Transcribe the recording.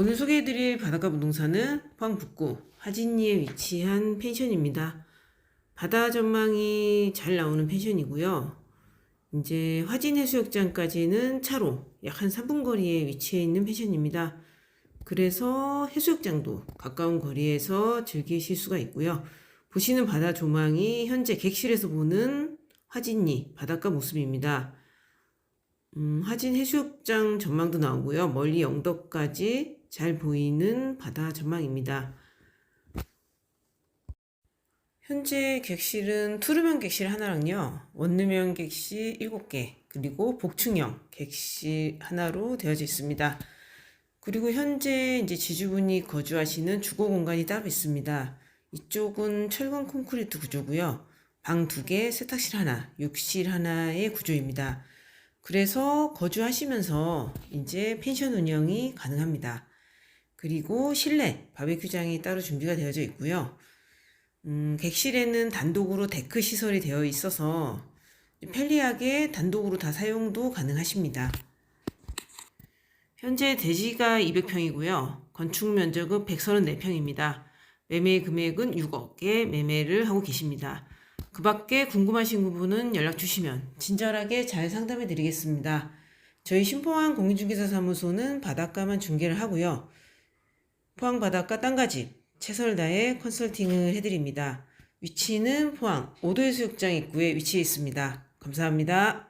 오늘 소개해드릴 바닷가 부동산은 포항 북구 화진리에 위치한 펜션입니다. 바다 전망이 잘 나오는 펜션이고요. 이제 화진 해수욕장까지는 차로 약 한 3분 거리에 위치해 있는 펜션입니다. 그래서 해수욕장도 가까운 거리에서 즐기실 수가 있고요. 보시는 바다 조망이 현재 객실에서 보는 화진리 바닷가 모습입니다. 음, 화진 해수욕장 전망도 나오고요. 멀리 영덕까지 잘 보이는 바다 전망입니다. 현재 객실은 투르면 객실 하나랑요. 원룸형 객실 7개, 그리고 복층형 객실 하나로 되어져 있습니다. 그리고 현재 이제 지주분이 거주하시는 주거 공간이 따로 있습니다. 이쪽은 철근 콘크리트 구조고요. 방두 개, 세탁실 하나, 욕실 하나의 구조입니다. 그래서 거주하시면서 이제 펜션 운영이 가능합니다. 그리고 실내 바베큐장이 따로 준비가 되어져 있고요. 음, 객실에는 단독으로 데크 시설이 되어 있어서 편리하게 단독으로 다 사용도 가능하십니다. 현재 대지가 200평이고요. 건축 면적은 134평입니다. 매매 금액은 6억에 매매를 하고 계십니다. 그 밖에 궁금하신 부분은 연락 주시면 친절하게 잘 상담해 드리겠습니다. 저희 신포항 공인중개사 사무소는 바닷가만 중개를 하고요. 포항 바닷가 땅가집 최선을 다해 컨설팅을 해드립니다. 위치는 포항 오도해수욕장 입구에 위치해 있습니다. 감사합니다.